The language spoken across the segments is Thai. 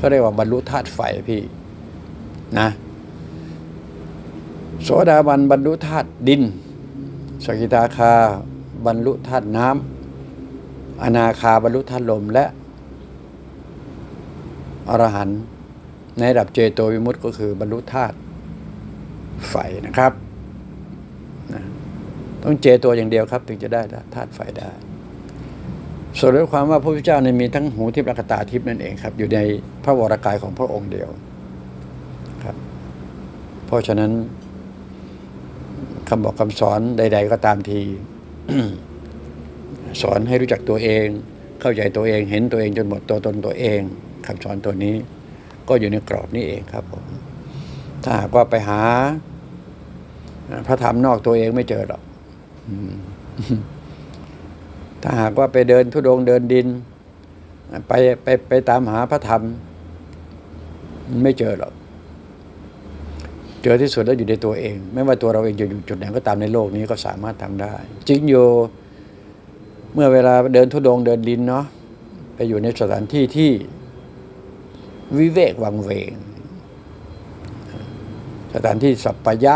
เขาเรียกว่าบรรลุธาตุไฟพี่นะโสดาบันบรรลุธาตุดิน สกิทาคาบรรลุธาตุน้ำอนาคาบรรลุธาตุลมและอรหันต์ในระดับเจโตวิมุตติก็คือบรรลุธาตุไฟนะครับนะต้องเจโตอย่างเดียวครับ ถึงจะได้ธาตุไฟได้ ส่วนด้วยความว่าพระพุทธเจ้าเนี่ยมีทั้งหูทิพย์และกตาทิพย์นั่นเองครับ อยู่ในพระวรากายของพระองค์เดียวครับ เพราะฉะนั้นคำบอกคำสอนใด ๆ ก็ตามที สอนให้รู้จักตัวเอง เข้าใจตัวเองเห็นตัวเองจนหมดตัวตนตัวเองคำสอนตัวนี้ ก็อยู่ในกรอบนี้เองครับผมถ้าหากว่าไปหา พระธรรมนอกตัวเองไม่เจอหรอก อืม ถ้าหากว่าไปเดินทุดงค์เดินดิน ไปไปไปตามหาพระธรรม ไม่เจอหรอก เจอที่สุดแล้วอยู่ในตัวเอง ไม่ว่าตัวเราเองจะอยู่จุดไหนก็ตามในโลกนี้ก็สามารถทำได้ จริงอยู่เมื่อเวลาเดินทุดงค์เดินดินเนาะไปอยู่ในสถานที่ที่วิเวกวังเวง สถานที่สัปปายะ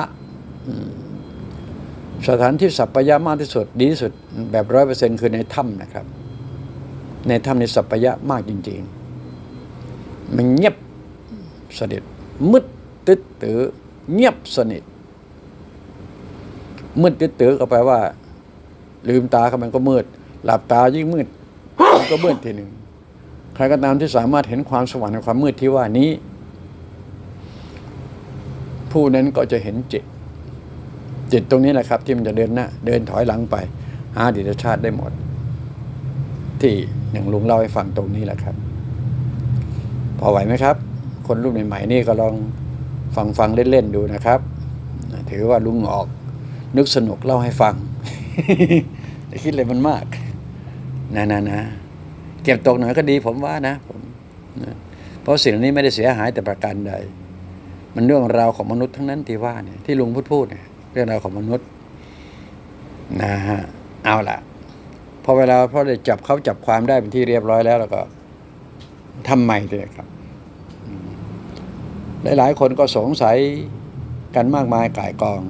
สถานที่สัปปายะมากที่สุดดีที่สุดแบบร้อยเปอร์เซ็นต์คือในถ้ำนะครับ ในถ้ำในสัปปายะมากจริง ๆ มันเงียบสนิทมืดตึ๊ดตือเงียบสนิทมืดตึ๊ดตือก็แปลว่า ลืมตาเข้ามันก็มืด หลับตายิ่งมืดมันก็มืดทีหนึ่งใครก็ตามที่สามารถเห็นความสว่างในความมืดที่ว่านี้ ผู้นั้นก็จะเห็นจิต จิตตรงนี้แหละครับ ที่มันจะเดินหน้าเดินถอยหลังไป หาอดีตชาติได้หมด ที่อย่างลุงเล่าให้ฟังตรงนี้แหละครับ พอไหวไหมครับ คนรุ่นใหม่ๆนี่ก็ลองฟังฟังเล่นๆดูนะครับ ถือว่าลุงออกนึกสนุกเล่าให้ฟังคิดเลยมันมากนะนะนะเก็บตกหน่อยก็ดีผมว่านะผมนะเพราะสิ่งนี้ไม่ได้เสียหายแต่ประการใด มันเรื่องราวของมนุษย์ทั้งนั้นที่ว่าเนี่ยที่ลุงพูดพูดเนี่ย เรื่องราวของมนุษย์นะฮะเอาล่ะพอเวลาพอได้จับเขาจับความได้เป็นที่เรียบร้อยแล้วแล้วก็ทำใหม่เลยครับ หลายหลายๆคนก็สงสัยกันมากมายก่ายกอง